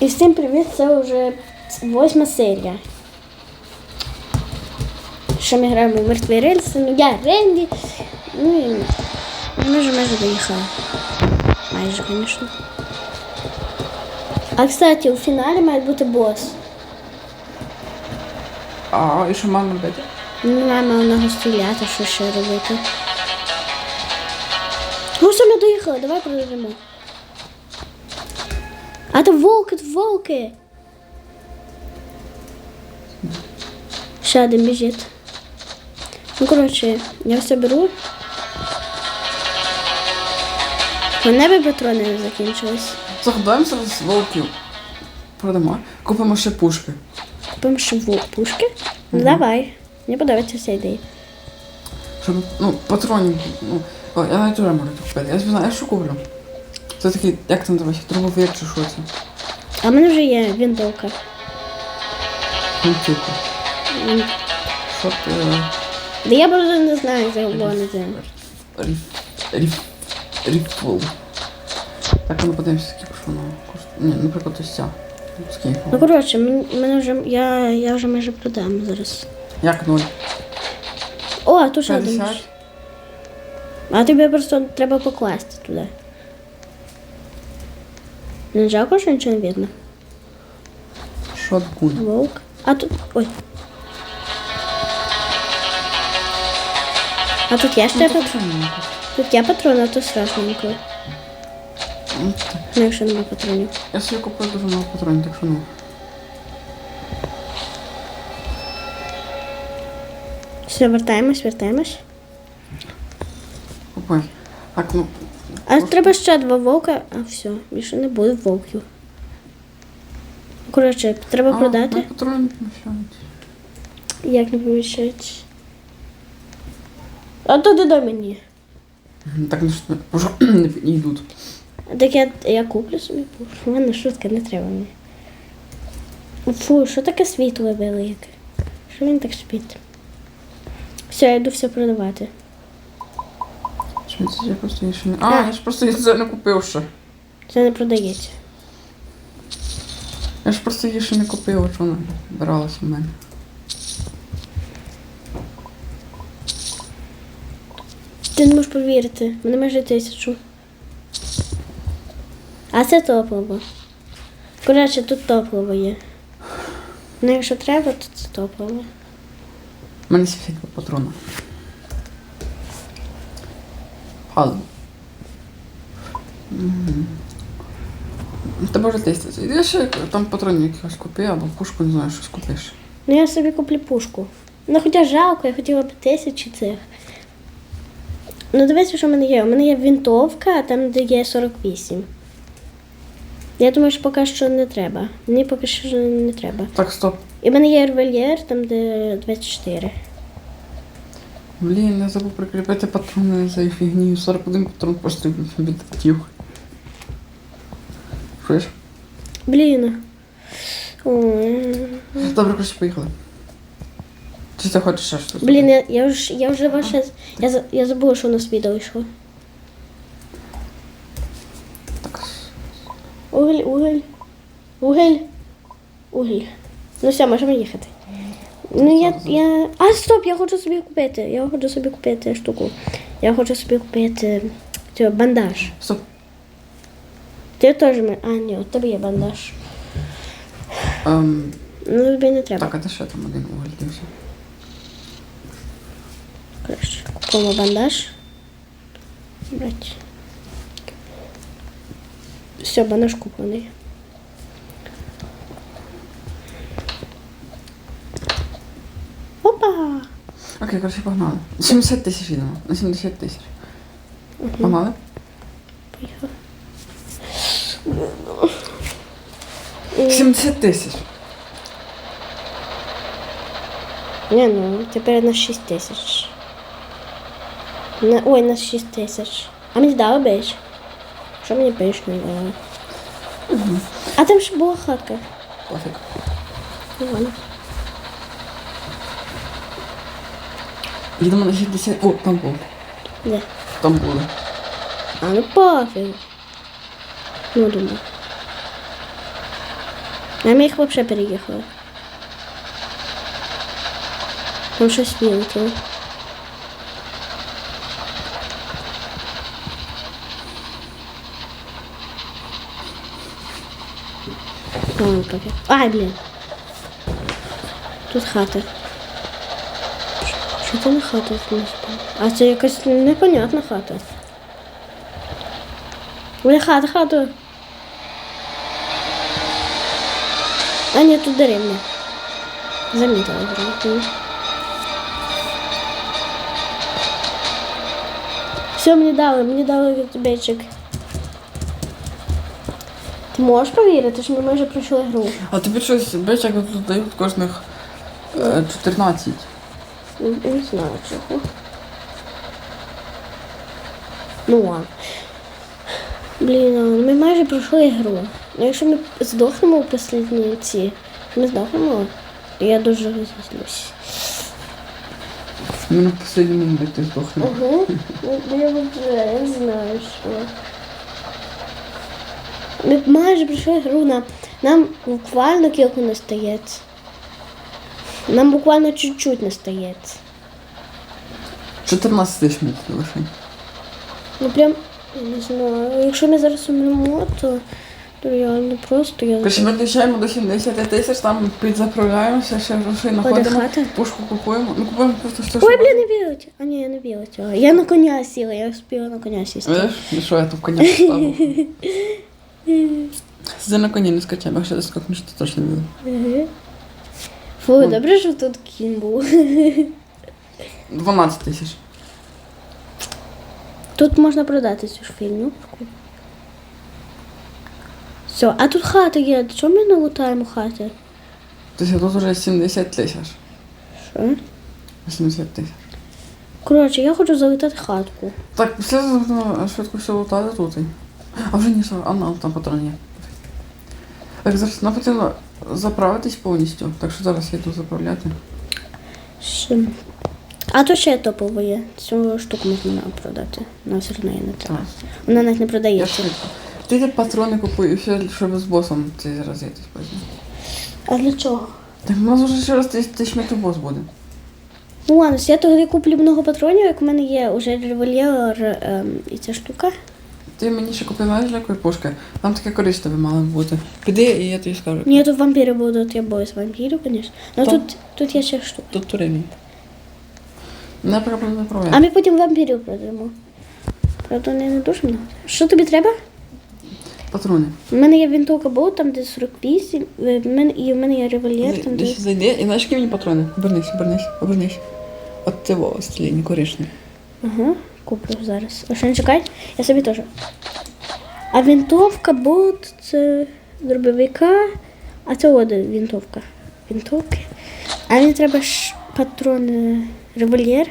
І всім привіт, це вже восьма серія. Що ми граємо в мертві рельси, ну я Ренді. Ну і ми вже майже доїхали. Майже, звісно. А кстати, у фіналі має бути бос. А, і що маємо робити? Ми маємо одного стріляти, що ще робити. Ну все, ми доїхали, давай продовжимо. А то волки, то волки. Ще один біжить. Ну, коротше, я все беру. У мене патрони закінчились. Загадаємося з волків. Продамо. Купимо ще пушки. Купимо ще вовк пушки. Ну давай. Мені подобається ця ідея. Щоб, ну, патронів. Ну, о, я навіть уже можу купити. Я знаю, що куплю. Це такий, як це називається, дробовик чи що це? А в мене вже є вінтовка. Ну, типу. М, Що ти... Да я просто не знаю, як це. Ріф... Ріф... Ріфл. Так, ну подивимося, скільки що воно коштує. Ні, наприклад, ось ця. Скільки? Ну коротше, мен- мене вже я, я вже майже продам зараз. Як ноль? О, а тут ще один. 50? А тобі просто треба покласти туди. Жалко, що нічого не видно. Шотгун. Волк. А тут. Ой. А тут є ще патрон. Тут є патрони, а тут страшненько. Ну, Ну, якщо немає патронів. Я собі купив дуже много патронів, так що ну. Все, вертаємось, вертаємось. Купив. Так, ну. А треба ще два вовка, а все, більше не буде вовків. Коротше, треба а, продати. ну, Патрони не поміщають. Як не поміщається? А то до мені. Так ну, що, не, не йдуть. Так я, я куплю собі пушу. У мене шутка не треба мені. Фу, що таке світло велике? Що він так спить? Все, я йду все продавати. Що це я просто ще не. А, я ж просто її не купив ще. Це не продається. Я ж просто її ще не купив, от вона бралась у мене. Ти не можеш повірити, мене майже тисячу. А це топливо. Коротше, тут топливо є. Ну, якщо треба, то це топливо. У мене сіфік по патрону. Мгм. Та може теститься. Я ще там патронів якихось купив, або пушку, не знаю, щось купиш. Ну я собі куплю пушку. Ну хоча жалко, я хотіла б тисячі цих. Ну дивіться, що в мене є. У мене є винтовка, а там де є 48. Я думаю, що поки що не треба. Мені поки що не треба. Так, стоп. І в мене є револьєр, там де 24. Блін, я забув прикріпити патрони за фігнію. 41 патрон просто відлетів. Чуєш? Блін. Ой. Добре, коротше, поїхали. Чи ти хочеш ще щось? Блін, я, я, вже, я вже ваше. Я, за- я забула, що у нас відео йшло. Так. Уголь, уголь. Уголь. Уголь. Ну все, можемо їхати. Ну я, я. А, стоп, я хочу собі купити. Я хочу собі купити штуку. Я хочу собі купити цього, бандаж. Стоп. Ти теж ми. А, ні, у тебе є бандаж. Ем, Ну тобі не треба. так, а де ще там один уголь дився? Коротше, купимо бандаж. Брать. Все, бандаж куплений. Окей, коротше, погнали. 70 тисяч йдемо. На 70 тисяч. Погнали? Поїхав. 70 тисяч. Ні, ну, тепер на 6 тисяч. На, ой, на 6 тисяч. А мені дали бейдж? Що мені бейдж не дали? А там ж була хатка. Пофіг. Ну, ладно. Їдемо на 60. О, там був. Де? Там були. А ну пофіг. Ну, думаю. А ми їх взагалі переїхали. Там щось вилетіло. Поки. Ай, блін. Тут хата. Що це не хата знизу? А це якась непонятна хата. Бля, хата, хата. А ні, тут деревня. Замітила зразу. Все, мені дали, мені дали бейчик. Ти можеш повірити, що ми майже пройшли гру? А тобі щось, як тут дають кожних е, 14. Не, не знаю чого. Ну ладно. Блін, ми майже пройшли гру. Ну якщо ми здохнемо у останній ці, ми здохнемо, я дуже розізлюсь. Ми на останній момент ти здохне. Угу. Ну, я вже не знаю, що. Ми майже пройшли гру, нам, нам буквально кілька не стається. Нам буквально чуть-чуть не стається. 14 тисяч метрів лише. Ну прям, я не знаю. Якщо ми зараз умремо, то, то реально просто я. Короче, ми доїжджаємо до 70 тисяч, там підзаправляємося, ще грошей знаходимо, пушку купуємо. Ну купуємо просто все, Ой, що блін, не білить. А ні, я не білить. Я на коня сіла, я успіла на коня сісти. Видиш, і що я тут коня поставив. Сиди на коні не скачай, бо якщо ти скакнеш, то точно буде. Ага. Фу, добре, що тут кінь був. 12 тисяч. Тут можна продати цю ж фігню. Все, а тут хата є. Чому ми не лутаємо хати? Тобто тут вже 70 тисяч. Що? 80 тисяч. Коротше, я хочу залутати хатку. Так, після ну, швидко все лутати тут. А вже ні, що, а на, там патрон є. Так, зараз нам потрібно заправитись повністю, так що зараз я йду заправляти. Що? А то ще топово є. Цю штуку можна продати. Нам все одно її не треба. Вона навіть не Я продається. швидко. Ти патрони купуй і все, щоб з босом цей заразитись потім. А для чого? Так у нас вже через тисяч тисяч метрів бос буде. Ну ладно, я тоді куплю много патронів, як у мене є вже револьвер ем, і ця штука. Ти мені ще купив знаєш, для якої пушки. Там таке коричневе мало бути. Піди і я тобі скажу. Ні, тут вампіри будуть, я боюсь вампірів, звісно. Ну тут, тут є ще штука. Тут турелі. Не проблем не А ми потім вампірів продаємо. Правда, не, не дуже много. Що тобі треба? Патрони. У мене є вінтовка болт, там де 48, е, в мене, і в мене є револьвер, там де... Десь зайди і знаєш, які мені патрони? Обернись, обернись, обернись. От цього стілінь коричневий. Ага, куплю зараз. А що не чекай? Я собі теж. А вінтовка болт це дробовика, а це от вінтовка. Вінтовки. А мені треба ж патрони револьвер.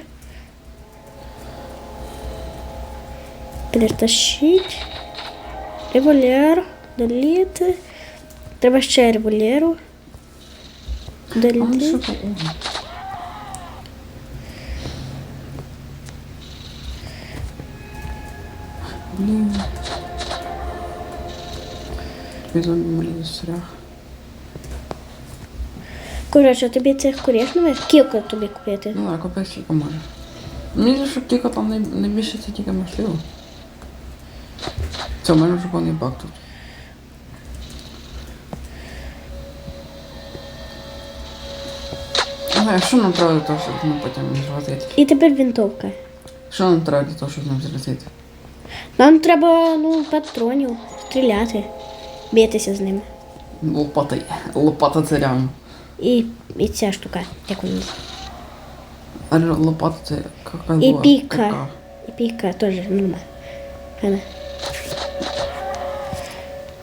Перетащить. Револьвер. Доліти. Треба ще ну Доліти. там? Ого. Блін. Стрях. Коротше, тобі цих корішневих кілька тобі купити. Ну так, купи скільки може. Мені здається, що тільки там най- найбільше це тільки можливо. Це в мене вже повний бак тут. Ага, що нам треба для того, щоб ми потім зразити? І тепер вінтовка. Що нам треба для того, щоб нам зразити? Нам треба ну, патронів, стріляти, битися з ними. Лопата. Лопата це реально. І, і ця штука, як вона. А лопата це яка І піка. І піка теж нормально.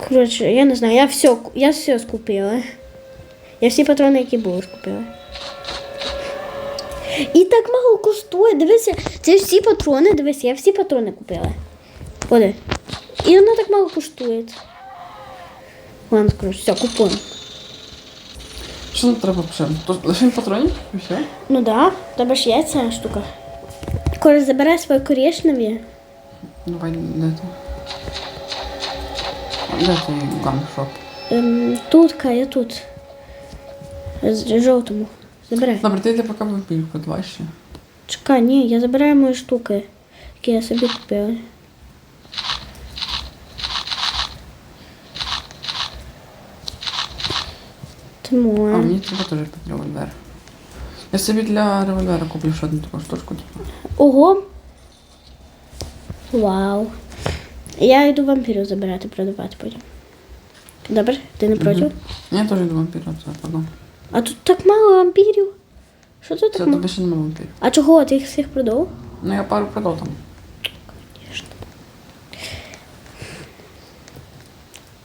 Коротше, я не знаю, я все, я все скупила. Я всі патрони, які були, скупила. І так мало коштує. Дивися, це всі патрони, дивись, я всі патрони купила. Ходи. І воно так мало коштує. Ладно, коротше, все, купуємо. Що нам треба ще? То лише патронів і все? Ну да, тебе ж є ця штука. Коротше, забирай свої корішневі. Давай, де ти? Де ти ганшоп? Ем, тут, я тут. З жовтому. Забирай. Добре, ти йди поки вампірку, давай ще. Чекай, ні, я забираю мої штуки, які я собі купила. А Тому. мені треба теж під револьвер. Я собі для револьвера куплю ще одну таку штучку. Типу. Ого. Вау. Я йду вампірів забирати, продавати потім. Добре, ти не проти? Мгм. Я теж йду це пардон. А тут так мало вампірів. Що тут Це так мало? тобі ще нема вампірів. А чого? Ти їх всіх продав? Ну я пару продав там.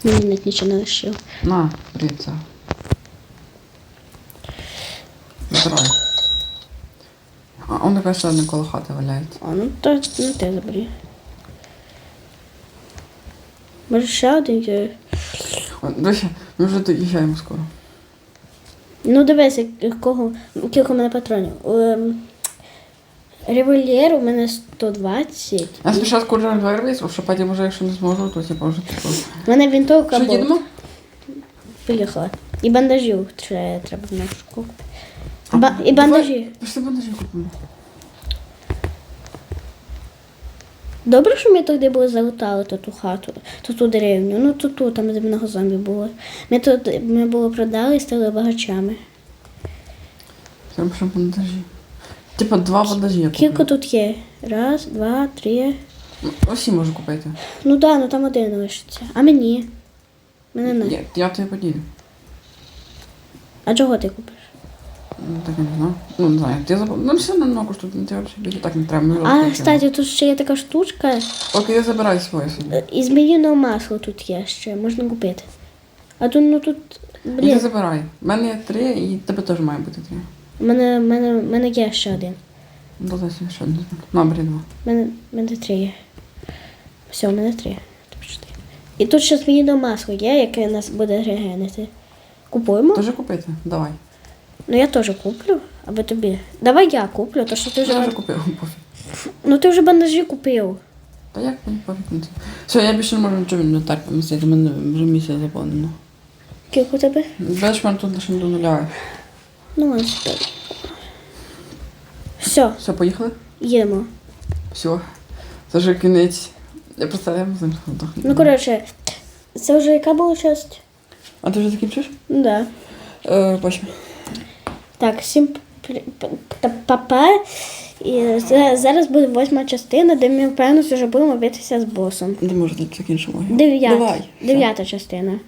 Мені навіть нічого не лишив. На, дивіться. Забирай. А он така ще одна коло хати валяється. А, ну то ну, ти забери. Може ще один є? О, Дивися, ми вже доїжджаємо скоро. Ну дивись, якого, кілька в мене патронів. Ем, револьвер у мене 120. Я спочатку револьвер візьму, що потім вже, якщо не зможу, то типу вже типу. У мене вінтовка Що була. їдемо? Поїхала. І бандажів треба, треба в нашу купити. Ба- і бандажі. Пішли бандажі купимо. Добре, що ми тоді були залутали ту, ту хату, ту ту деревню. Ну ту ту, там де много зомбі було. Ми тут ми було продали і стали багачами. Треба ще бандажі. Типа два бандажі я Кілька тут є? Раз, два, три. Ну, Усі можу купити. Ну да, ну там один лишиться. А мені? Мене не. Я, я тобі поділю. А чого ти купиш? Ну, так я не знаю. Ну, не знаю. Я забув. Ну, все одно ногу що ти тебе більше так не треба. Ми А, кстати, тут ще є така штучка. Окей, я забираю своє собі. е, І зміїного масла тут є ще, можна купити. А тут, ну тут, блін, забирай. У мене є три, і тебе теж має бути три. у мене, мене, мене є ще один. Ну, дай собі ще одну. На, два. У мене, мене три є. Все, у мене три. Тобто чотири. І тут ще зміїне масло є, яке нас буде регенити. Купуємо? Теж купити? Давай. Ну я теж куплю, аби тобі. Давай я куплю, то що ти вже. Я вже купив, пофіг. Ну ти вже бандажі купив. Та як мені пофіг? Все, я більше не можу нічого не так помістити, у мене вже місія заповнена. Скільки у тебе? Бачиш, мене тут лише до нуля. Ну, ось так. Все, Все, поїхали? їдемо. Все. Це вже кінець. Я з ним здохнемо. Ну, коротше, це вже яка була часть? А ти вже закінчиш? Ну да. Е, бачимо. Так, всім папа. І за- зараз буде восьма частина, де ми, певно, вже будемо битися з босом. Де може тут закінчимо? Дев'ята. Дев'ята частина.